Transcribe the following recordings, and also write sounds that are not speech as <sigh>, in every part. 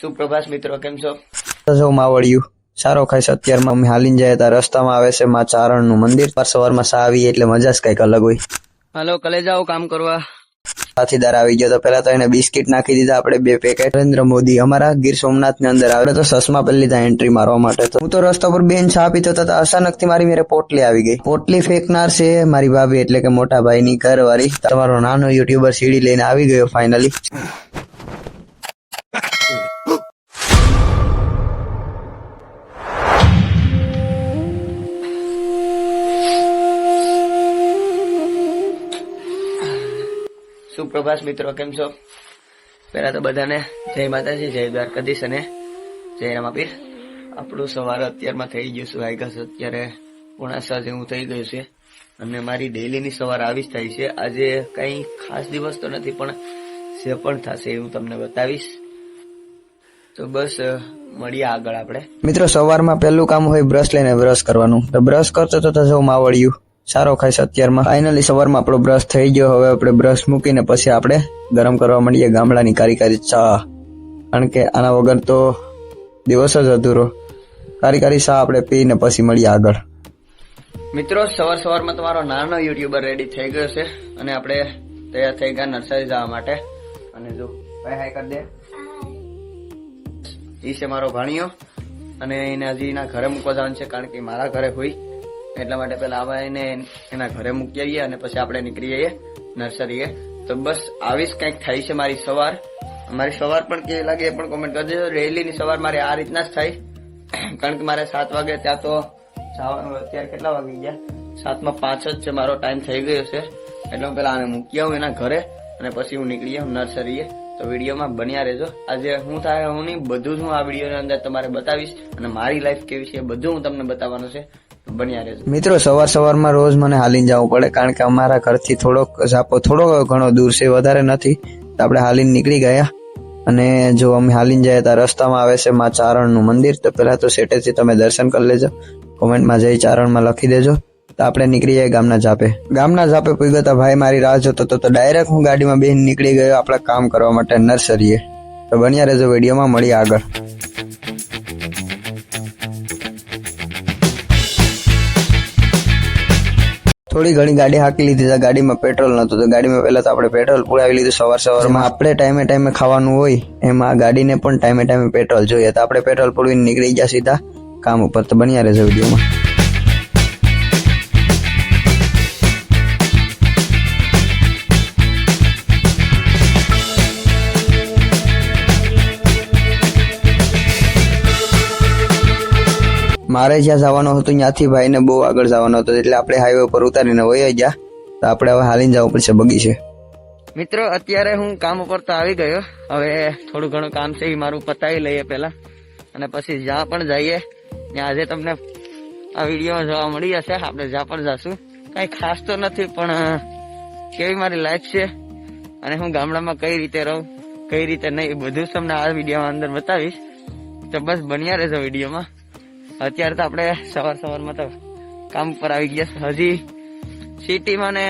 સુપ્રભાત મિત્રો કેમ છો? જો માવડિયું સારો ખાઈશ અત્યારમાં. અમે હાલીને જાય ત્યાં રસ્તામાં આવે છે માં ચારણનું મંદિર. પર સવારમાં સા આવી એટલે મજા જ કંઈક અલગ હોય. હાલો કલે જાઓ કામ કરવા. સાથીદાર આવી ગયો તો પેલા તો એને બિસ્કિટ નાખી દીધા આપણે બે પેકેટ નરેન્દ્ર મોદી અમારા ગીર સોમનાથની અંદર આવે તો સસમા પેલી લીધા એન્ટ્રી મારવા માટે. તો હું તો રસ્તા પર બેન ચા પીતો હતો અચાનકથી મારી મેરે પોટલી આવી ગઈ. પોટલી ફેંકનાર છે મારી ભાભી એટલે કે મોટા ભાઈ ની ઘરવાળી. તમારો નાનો યુટ્યુબર સીડી લઈને આવી ગયો ફાઇનલી સુપ્રભાત મિત્રો, કેમ છો? પહેલા તો બધાને જય માતાજી, જય દ્વારકાધીશ અને જય રામાપીર. આપણું સવાર અત્યારમાં થઈ ગયું છે, વાગ્યા અત્યારે પોણા છ જેવું થઈ ગયું છે. અને મારી ડેલીની સવાર આવી જ થાય છે. આજે કંઈ ખાસ દિવસ તો નથી, પણ જે પણ થશે એ હું તમને બતાવીશ. તો બસ મળીએ આગળ આપણે. મિત્રો, સવારમાં પહેલું કામ હોય બ્રશ લઈને બ્રશ કરવાનું. તો બ્રશ કરતો તો થશે માવડિયું સારો ખાઈશ અત્યારમાં. ફાઇનલી સવારમાં આપણો બ્રશ થઈ ગયો. હવે આપણે બ્રશ મૂકીને પછી આપણે ગરમ કરવા માંડીએ ગામડાની કારી કારી ચા. કારણ કે આના વગર તો દિવસ જ અધૂરો. કારી કારી ચા આપણે પીને પછી મળીએ આગળ. મિત્રો સવાર સવારમાં તમારો નાનો યુટ્યુબર રેડી થઈ ગયો છે અને આપણે તૈયાર થઈ ગયા નર્સરી જવા માટે. અને જો ભાઈ હાય કરી દે. ઈ છે મારો ભાણિયો. અને એને હજી એના ઘરે મૂકવા જવાનું છે કારણ કે મારા ઘરે હોય. એટલા માટે પેલા આવા એને એના ઘરે મૂકી આવીએ અને પછી આપણે નીકળી જઈએ નર્સરીએ. તો બસ આવીશ, કંઈક થાય છે મારી સવાર. મારી સવાર પણ કેવી લાગે એ પણ કોમેન્ટ કરજો રેલીની સવાર મારે આ રીતના જ થાય. કારણ કે મારે સાત વાગે ત્યાં તો અત્યારે કેટલા વાગી ગયા? સાતમાં પાંચ જ છે, મારો ટાઈમ થઈ ગયો છે. એટલે હું પેલા આને મૂકી આવું એના ઘરે અને પછી હું નીકળી આવું નર્સરીએ. તો વિડીયોમાં બન્યા રહેજો. આજે હું થાય, હું નહીં, બધું જ હું આ વિડીયોની અંદર તમારે બતાવીશ અને મારી લાઈફ કેવી છે બધું હું તમને બતાવવાનું છે. બન્યા રહેજો મિત્રો, સવાર સવારમાં રોજ મને હાલીને જવું પડે કારણ કે અમારા ઘરથી થોડોક ઝાપો થોડો ઘણો દૂર છે, વધારે નથી. તો આપણે હાલીને નીકળી ગયા. અને જો અમે હાલીને જાય ત્યાં રસ્તામાં આવે છે માં ચારણનું મંદિર. તો પહેલા તો સેટેથી તમે દર્શન કરી લેજો. કોમેન્ટમાં જઈ ચારણમાં લખી દેજો. તો આપણે નીકળી જાય ગામના ઝાપે. ગામના ઝાપે પૂગ્યો તો ભાઈ મારી રાહ જોતો તો તો ડાયરેક્ટ હું ગાડીમાં બેન નીકળી ગયો આપણા કામ કરવા માટે નર્સરીએ. તો બન્યા રહેજો વિડીયોમાં મળી આગળ. થોડી ઘણી ગાડી હાકી લીધી ગાડીમાં પેટ્રોલ નતું તો ગાડીમાં પહેલા તો આપણે પેટ્રોલ પુરાવી લીધું સવાર સવારમાં. આપણે ટાઈમે ટાઈમે ખાવાનું હોય, એમાં ગાડીને પણ ટાઈમે ટાઈમે પેટ્રોલ જોઈએ. તો આપણે પેટ્રોલ પુરવીને નીકળી ગયા સીધા. કામ ઉપર તો બન્યા રહેશે વિડીયોમાં. મારે જ્યાં જવાનું હતું, ત્યાંથી ભાઈને બહુ આગળ જવાનું હતું, એટલે આપણે હાઈવે પર ઉતારીને વહી ગયા. તો આપણે હવે હાલીને જવું પડશે બગીચે. મિત્રો, અત્યારે હું કામ ઉપર તો આવી ગયો. હવે થોડું ઘણું કામ છે એ મારું પતાવી લઈએ પહેલા. અને પછી જ્યાં પણ જઈએ, ત્યાં આજે તમને આ વીડિયો જોવા મળી જશે. આપણે જ્યાં પણ જશું. કઈ ખાસ તો નથી, પણ કેવી મારી લાઈફ છે અને હું ગામડામાં કઈ રીતે રહું, કઈ રીતે નહીં બધું તમને આ વિડીયોમાં અંદર બતાવીશ. તો બસ બન્યા રહેજો વિડીયોમાં અત્યારે તો આપણે સવાર સવારમાં તો કામ પર આવી ગયા. હજી સિટીમાં ને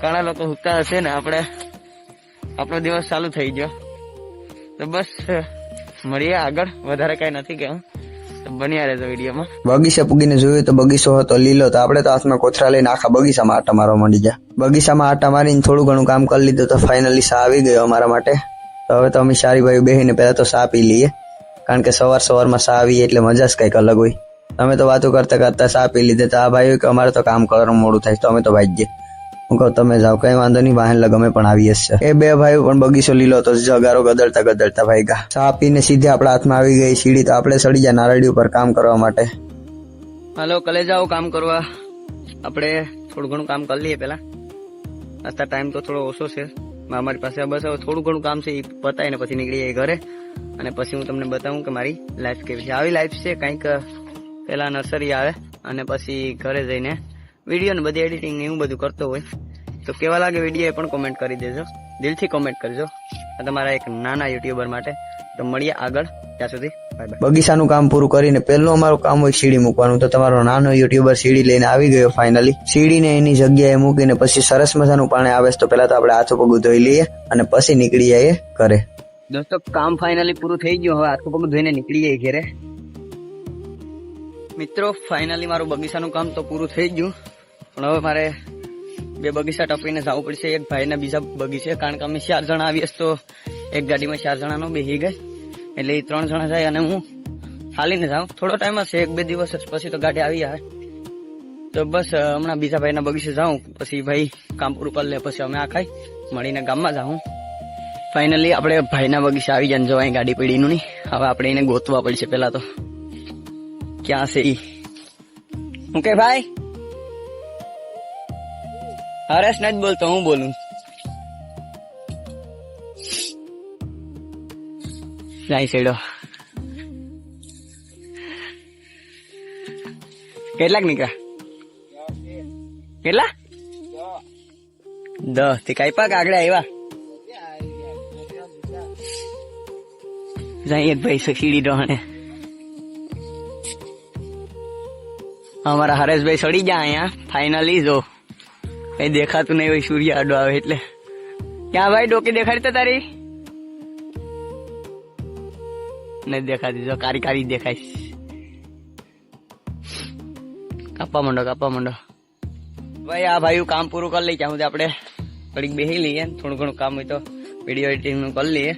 ઘણા લોકો હુકતા હશે ને આપણે આપણો દિવસ ચાલુ થઈ ગયો. તો બસ, મળીએ આગળ. વધારે કઈ નથી તો બન્યા રહેતો વિડીયોમાં. બગીચા પૂગીને જોયું તો બગીચો હતો લીલો, તો આપણે તો હાથમાં કોથરા લઈને આખા બગીચામાં આટા મારવા માંડી ગયા. બગીચામાં આટા મારીને થોડું ઘણું કામ કરી લીધું તો ફાઇનલી સા આવી ગયો અમારા માટે. તો હવે તો અમે સારી ભાઈ બેહીને પહેલા તો સા પી લઈએ. કારણ કે સવાર સવારમાં સા આવી એટલે મજા જ કંઈક અલગ હોય. અમે તો વાતો કરતા કરતા સા પી લીધે. તો આ ભાઈ કે અમારે તો કામ કરવાનું મોડું થાય તો અમે તો ભાઈ હું કહું, તમે જાઓ. કઈ વાંધો નહીં, વાહન લગ પણ આવી હશે એ બે ભાઈઓ પણ બગીચો લીલો હતો, જગારો ગદડતા ગદડતા ભાઈ ગા. સા પીને સીધે આપણા હાથમાં આવી ગઈ સીડી, તો આપણે સડી જાય નારળી ઉપર કામ કરવા માટે. હાલો કલે જાઓ કામ કરવા. આપણે થોડું ઘણું કામ કરી લઈએ પેલા અત્યારે ટાઈમ તો થોડો ઓછો છે. અમારી પાસે બસ, હવે થોડું ઘણું કામ છે એ પતાવીને પછી નીકળીએ ઘરે. અને પછી હું તમને બતાવું કે મારી લાઈફ કેવી છે. આવી લાઈફ છે, કંઈક પહેલાં નર્સરી આવે અને પછી ઘરે જઈને વીડિયો ને બધી એડિટિંગ એવું બધું કરતો હોય. તો કેવા લાગે વીડિયો એ પણ કોમેન્ટ કરી દેજો. દિલથી કોમેન્ટ કરજો. આ તમારા એક નાના યુટ્યુબર માટે. તો મળીએ આગળ. ત્યાં સુધી બગીચાનું કામ પૂરું કરીને પહેલું અમારું કામ હોય સીડી મૂકવાનું. તો તમારો નાનો યુટ્યુબર સીડી લઈને આવી ગયો ફાઇનલી સીડીને એની જગ્યાએ મૂકીને પછી સરસ મજાનું પાણી આવે તો પહેલા તો આપણે હાથ પગ ધોઈ લઈએ અને પછી નીકળી જઈએ ઘરે. દોસ્તો, કામ ફાઇનલી પૂરું થઈ ગયું. હવે હાથ પગ ધોઈને નીકળી જાય ઘેરે. મિત્રો ફાઇનલી મારું બગીચાનું કામ તો પૂરું થઈ ગયું. પણ હવે મારે બે બગીચા ટપીને જવું પડશે. એક ભાઈના બીજા બગીચે. કારણ કે અમે ચાર જણા આવીએ તો એક ગાડીમાં ચાર જણાનો બેસી ગઈ. એટલે એ ત્રણ જણા જાય અને હું હાલીને જાઉં. થોડો ટાઈમ હશે, એક બે દિવસ પછી તો ગાડી આવી જાય તો બસ, હમણાં બીજા ભાઈના બગીચે જાઉં. પછી ભાઈ કામ પૂરું કરી લે, પછી અમે આ મળીને ગામમાં જાઉં. ફાઇનલી આપણે ભાઈના બગીચા આવી જાય જવાય ગાડી પડીનું નહીં. હવે આપણે એને ગોતવા પડશે પેલા તો. ક્યાં છે ઈ? હું કે ભાઈ? હરેશ નથી બોલતો, હું બોલું. જાય છેડો કેટલાક નીકળ્યા? કેટલા? દસથી કઈ પાક આગળ આવ્યા. જઈએ ભાઈ સખીડી ડોણે અમારા હરેશભાઈ સડી ગયા અહીંયા ફાઇનલી જો કઈ દેખાતું નહીં હોય સૂર્ય આડો આવે એટલે ક્યાં ભાઈ ડોકી દેખાડી તારી નહીં દેખાતી જો કારી કારી દેખાઈશ કાપવા માંડો કાપવા માંડો ભાઈ આ ભાઈ કામ પૂરું કરી લઈ ક્યાં સુધી આપણે થોડીક બેસી લઈએ થોડું ઘણું કામ હોય તો વીડિયો એડિટિંગનું કરી લઈએ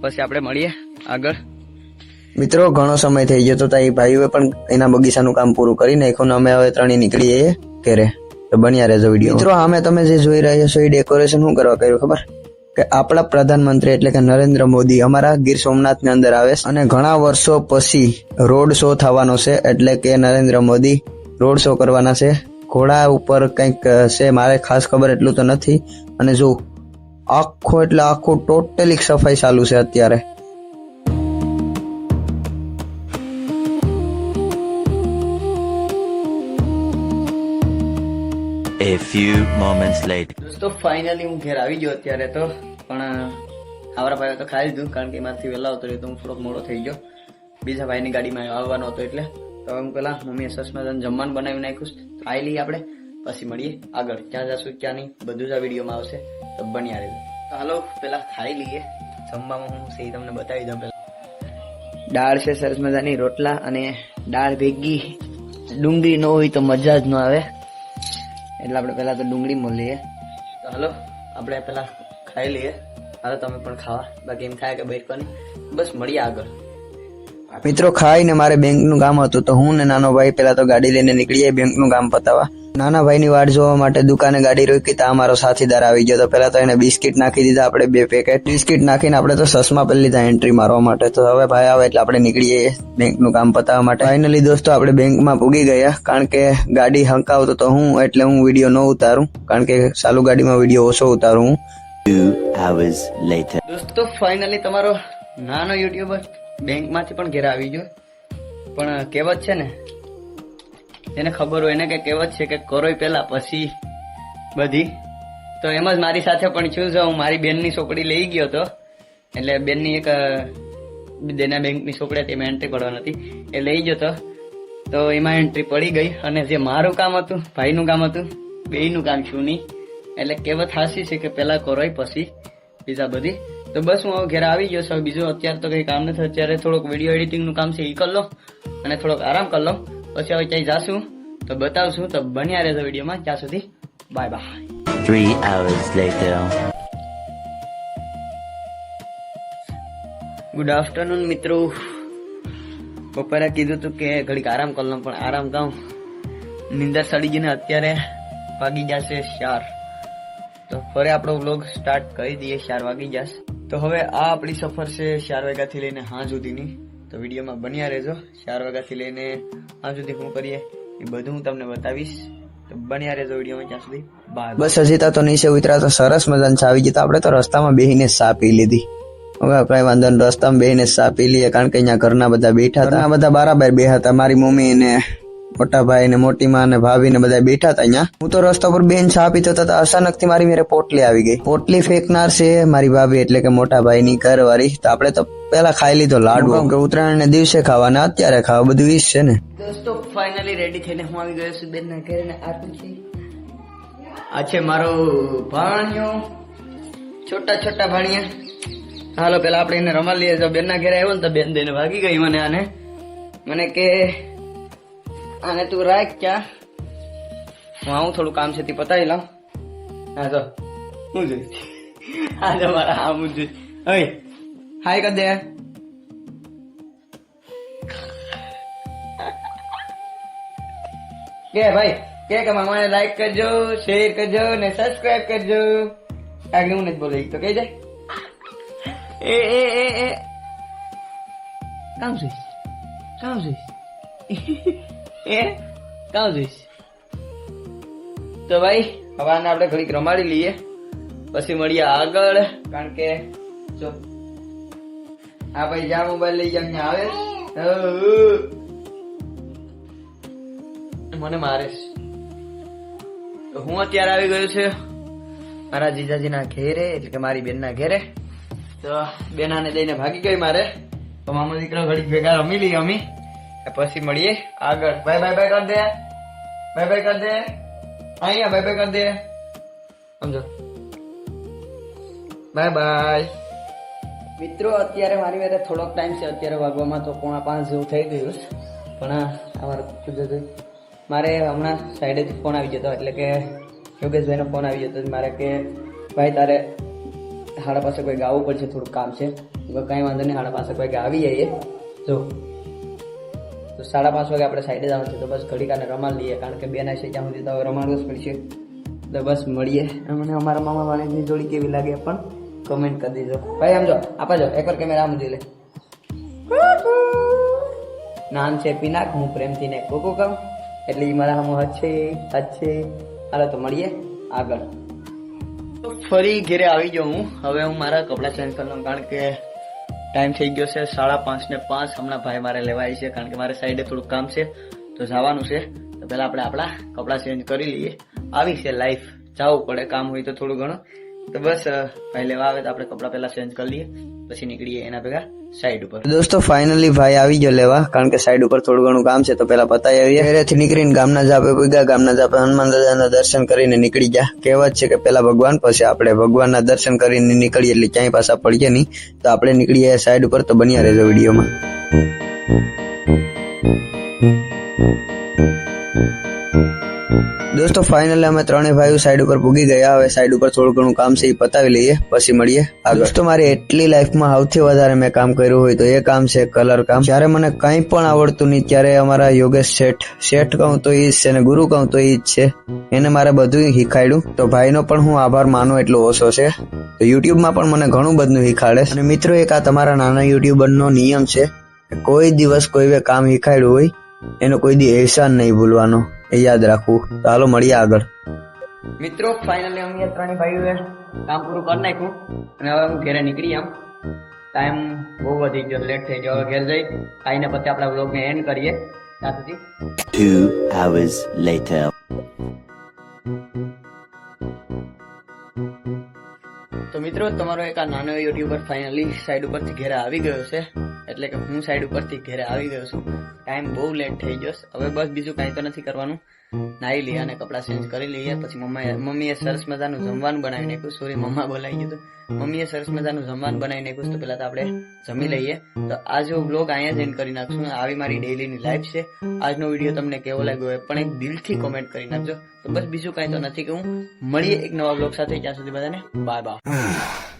પછી આપણે મળીએ આગળ. મિત્રો ઘણો સમય થઈ ગયો તો એ ભાઈઓએ પણ એના બગીચાનું કામ પૂરું કરી નાખ્યું ને અમે હવે ત્રણેય નીકળી જઈએ ઘરે. તો બન્યા રહેજો વીડિયો. મિત્રો આમે તમે જે જોઈ રહ્યા છો એ ડેકોરેશન શું કરવા કર્યું ખબર? કે આપણા પ્રધાનમંત્રી એટલે કે નરેન્દ્ર મોદી અમારા ગીર સોમનાથની અંદર આવે છે અને ઘણા વર્ષો પછી રોડ શો થવાનો છે એટલે કે નરેન્દ્ર મોદી રોડ શો કરવાના છે. ઘોડા ઉપર કંઈક છે મારે ખાસ ખબર એટલું તો નથી. અને જો આખો એટલે આખું ટોટલી સફાઈ ચાલુ છે અત્યારે. A few moments later. દોસ્તો ફાઇનલી હું ઘેર આવી ગયો અત્યારે તો, પણ આવરા ભાઈ તો ખાઈ લીધું કારણ કે મારથી વહેલા આવતો રહ્યો તો હું થોડોક મોડો થઈ ગયો બીજા ભાઈની ગાડીમાં આવવાનો હતો એટલે, તો હું પેલા મમ્મીએ સસમાં જમવાનું બનાવી નાખ્યું. ખાઈ લઈએ આપણે, પછી મળીએ, આગળ, ક્યાં જશું, ક્યાં નહીં, બધું જ આ વિડીયોમાં આવશે, તો બન્યા રહેજો તો હાલો, પેલા ખાઈ લઈએ, જમવામાં હું સહી તમને બતાવી દઉં પેલા દાળ છે સરસ મજાની, રોટલા અને દાળ ભેગી, ડુંગળી ન હોય તો મજા જ ન આવે એટલે આપણે પહેલા તો ડુંગળી મોલીએ તો હાલો આપણે પહેલા ખાઈ લઈએ. હાલો તમે પણ ખાવા. બાકી એમ થાય કે બેઠવાની. બસ મળીએ આગળ. મિત્રો ખાઈને મારે બેંકનું કામ હતું તો હું ને નાનો ભાઈ પહેલાં તો ગાડી લઈને નીકળીએ બેંકનું કામ પતાવવા નાના ભાઈની વાટ જોવા માટે દુકાને ગાડી રોકી તા અમારો સાથીદાર આવી ગયો તો પેલા તો એને બિસ્કિટ નાખી દીધા. આપણે બે પેકેટ બિસ્કિટ નાખીને આપણે તો સસમા પેલી લીધા એન્ટ્રી મારવા માટે. તો હવે ભાઈ આવે એટલે આપણે નીકળીએ બેંકનું કામ પતાવવા માટે. ફાઇનલી દોસ્તો આપણે બેંકમાં પૂગી ગયા. કારણ કે ગાડી હંકાવતો તો હું એટલે હું વીડિયો ન ઉતારું. કારણ કે ચાલુ ગાડીમાં વીડિયો ઓછો ઉતારું હું. દોસ્તો ફાઇનલી તમારો નાનો યુટ્યુબર બેંકમાંથી પણ ઘેર આવી ગયો. પણ કહેવત છે ને એને ખબર હોય એને કે કહેવત છે કે કરોય પહેલા પછી બધી. તો એમ જ મારી સાથે પણ છું હું મારી બેનની છોકરી લઈ ગયો હતો એટલે બેનની એક દેના બેંકની છોકરી હતી, એમાં એન્ટ્રી પડવાની હતી. એ લઈ ગયો હતો તો એમાં એન્ટ્રી પડી ગઈ અને જે મારું કામ હતું, ભાઈનું કામ હતું, બેયનું કામ છું નહીં. એટલે કહેવત હાસી છે કે પહેલાં કરોય પછી બીજા બધી. તો બસ હું હવે ઘરે આવી ગયો છું. બીજું અત્યારે તો કઈ કામ નથી. અત્યારે થોડુંક વીડિયો એડિટિંગનું કામ છે એ કરી લો અને થોડોક આરામ કરી લો. પછી હવે ક્યાંય જાશું તો બતાવશું. તો બન્યા રહેજો વિડીયોમાં. ત્યાં સુધી bye bye. Three hours later. Good afternoon મિત્રો. બપોરે કીધું તું કે ઘડીક આરામ કરી લઉં પણ આરામ કહું નિંદર સડી ગઈને અત્યારે વાગી જશે ચાર. તો ફરી આપણો વ્લોગ સ્ટાર્ટ કરી દઈએ ચાર વાગી જશે. તો હવે આ આપણી સફર છે ચાર વાગ્યાથી લઈને હા સુધીની. તો વિડીયોમાં બન્યા રહેજો. ચાર વાગ્યાથી લઈને આ સુધી શું કરીએ એ બધું હું તમને બતાવીશ. તો બન્યા રહેજો વિડીયોમાં ત્યાં સુધી. બસ હજી તો નીચે ઉતરા તો સરસ મજાની ચા આવી ગઈ. તો આપણે તો રસ્તામાં બેહીને ચા પી લીધી. હવે કઈ વાંધો નહીં રસ્તામાં બેહીને ચા પી લઈએ. કારણ કે અહીંયા ઘરના બધા બેઠા હતા. બધા બરાબર બે હતા. મારી મમ્મી ને મોટા ભાઈ ને મોટી માં ને ભાભી ને બધા બેઠા હતા અહીંયા. હું તો રસ્તા પર બેન ચા પીતો હતો અચાનકથી મારી મેરે પોટલી આવી ગઈ. પોટલી ફેંકનાર છે મારી ભાભી એટલે કે મોટા ભાઈ ની ઘરવાળી. તો આપણે તો પેલા ખાઈ લીધો લાડુ કે ઉત્તરાયણ ને દિવસે ખાવાના અત્યારે ખાવા બધું વીસ છે ને. દોસ્તો ફાઇનલી રેડી થઈને હું આવી ગયો છું બેન ના ઘરે ને આ છે આ છે મારો ભાણિયો છોટા છોટા ભાણિયા. હાલો પેલા આપણે એને રમા લઈએ. તો બેન ના ઘરે આવ્યો ને તો બેન દઈને ભાગી ગઈ મને આને. મને કે આને તું રાખ ક્યાં? હું થોડું કામ છે તે પતાવી લઉં. હા તો હું જોઈ. હા તો મારા હા હું જોઈ. હવે હાય કર દે કે ભાઈ, કે કે મામાને લાઈક કરજો શેર કરજો ને સબસ્ક્રાઇબ કરજો. આગળ હું નથી બોલાઈ તો કહી જાય એ એ એ એ. કામ જોઈશ. કામ જોઈશ. એ કાં જોઈશ? તો ભાઈ, હવે આપણે ઘડીક રમાડી લઈએ. પછી મળીએ આગળ, કારણ કે જો, આ ભાઈ જ્યાં મોબાઈલ લઈ જાય આવે. મને મારે હું અત્યારે આવી ગયો છે. મારા જીજાજીના ઘેરે, એટલે કે મારી બેનના ઘેરે. તો બેનાને લઈને ભાગી ગઈ મારે. તો મામા દીકરા ઘડી ભેગા રમી લઈએ અમે. પછી મળીએ આગળ. બાય બાય બાય કર દે બાય બાય કર દે અહીંયા બાય બાય કર દે સમજો. બાય બાય મિત્રો, અત્યારે મારી વારે થોડોક ટાઈમ છે. અત્યારે વાગવામાં તો પોણા પાંચ જેવું થઈ ગયું પણ અમારે મારે હમણાં સાઈડેથી ફોન આવી જતો, એટલે કે યોગેશભાઈનો ફોન આવી જતો. મારે કે, ભાઈ, તારે હાડા પાસે કોઈ ગાવું પડશે થોડુંક કામ છે. કાંઈ વાંધો નહીં, હાડા પાસે કોઈ ગાવી જઈએ જો તો સાડા પાંચ વાગે આપણે સાઈડે જવાનું છે. તો બસ ઘડી અને રમાડ લઈએ. કારણ કે બેન આવી ત્યાં સુધી તો રમાડવું જ પડશે. તો બસ મળીએ. અમને અમારા મામા વાણીની જોડી કેવી લાગે પણ કમેન્ટ કરી દેજો. ભાઈ, આમ જો, આપા જો એકવાર કેમેરા આમ જોઈ લે. નામ છે પિનાક, હું પ્રેમથી ને કોકો કહું. એટલે એ મારા હમ હશે હશે હાલો, તો મળીએ આગળ. ફરી ઘેરે આવી જાઉં હું. હવે હું મારા કપડાં ચેન્જ કરી લઉં, કારણ કે ટાઈમ થઈ ગયો છે સાડા પાંચ ને પાંચ. હમણાં ભાઈ મારે લેવા આવી છે કારણ કે મારે સાઈડે થોડુંક કામ છે. તો જવાનું છે. તો પહેલા આપણે આપણા કપડાં ચેન્જ કરી લઈએ. આવી છે લાઈફ જવું પડે, કામ હોય તો થોડું ઘણું. તો બસ ભાઈ લેવા આવે તો આપણે કપડાં પહેલા ચેન્જ કરી લઈએ. પછી નીકળીએ એના ભેગા સાઈડ ઉપર. દોસ્તો ફાઇનલી ભાઈ આવી ગયો લેવા, કારણ કે સાઈડ ઉપર થોડું ઘણું કામ છે, તો પેલા પતાવી આવીએ. ઘરેથી નીકળીને ગામના જાપે પૂગ્યા, ગામના જાપે હનુમાન દાદાના દર્શન કરીને નીકળી ગયા. કહેવત છે કે પેલા ભગવાન, પછી આપણે ભગવાનના દર્શન કરીને નીકળીએ, એટલે ક્યાંય પાછા પડીએ નહીં. તો આપણે નીકળીએ સાઈડ ઉપર, તો બન્યા રહેજો વિડીયોમાં. દોસ્તો ફાઇનલી અમે ત્રણેય ભાઈઓ સાઈડ ઉપર પૂગી ગયા. હવે સાઈડ ઉપર થોડું ઘણું કામ છે એ પતાવી લઈએ. પછી મળીએ. આ દોસ્તો મારી એટલી લાઈફમાં સૌથી વધારે મેં કામ કર્યું હોય તો એ કામ છે કલર કામ. જ્યારે મને કંઈ પણ આવડતું નહીં ત્યારે અમારા યોગેશ શેઠ શેઠ કહું તો એ જ છે ને ગુરુ કહું તો એ જ છે. એને મારે બધું શીખાડ્યું. તો ભાઈનો પણ હું આભાર માનું એટલો ઓછો છે. તો યુટ્યુબમાં પણ મને ઘણું બધું શીખાડે અને મિત્રો એક આ તમારા નાના યુટ્યુબરનો નિયમ છે કોઈ દિવસ કોઈ કામ શીખાડ્યું હોય એનો કોઈ દી અહેસાન નહીં ભૂલવાનો. એ યાદ રાખવું. તો હાલો મળીએ આગળ. મિત્રો ફાઇનલી અમે ત્રણેય ભાઈઓએ કામ પૂરું કરી નાખ્યું. અને હવે હું ઘરે નીકળી આમ. ટાઈમ બહુ વધી ગયો લેટ થઈ ગયો. હવે ઘેર જઈ ખાઈને પછી આપણા વ્લોગને એન્ડ કરીએ. ત્યાં સુધી. Two hours later. તો મિત્રો, તમારો એક આ નાનો યુટ્યુબર ફાઇનલી સાઈડ ઉપરથી ઘરે આવી ગયો છે. એટલે કે હું સાઈડ ઉપરથી ઘેરે આવી ગયો છું. ટાઈમ બહુ લેટ થઈ ગયો હવે બસ બીજું કાંઈ તો નથી કરવાનું. નાહી લઈએ અને કપડાં ચેન્જ કરી લઈએ. પછી મમ્માએ મમ્મીએ સરસ મજાનું જમવાનું બનાવી નાખ્યું. સોરી મમ્મા બોલાવી ગયું મમ્મીએ સરસ મજાનું જમવાનું બનાવી નાખ્યું તો પેલા તો આપણે જમી લઈએ. તો આજનો બ્લોગ અહીંયા જ કરી નાખશું. આવી મારી ડેઈલીની લાઈફ છે. આજનો વીડિયો તમને કેવો લાગ્યો એ પણ એક દિલથી કોમેન્ટ કરી નાખજો. તો બસ બીજું કાંઈ તો નથી કે હું મળીએ એક નવા બ્લોગ સાથે. ત્યાં સુધી બધાને બાય બાય <sighs>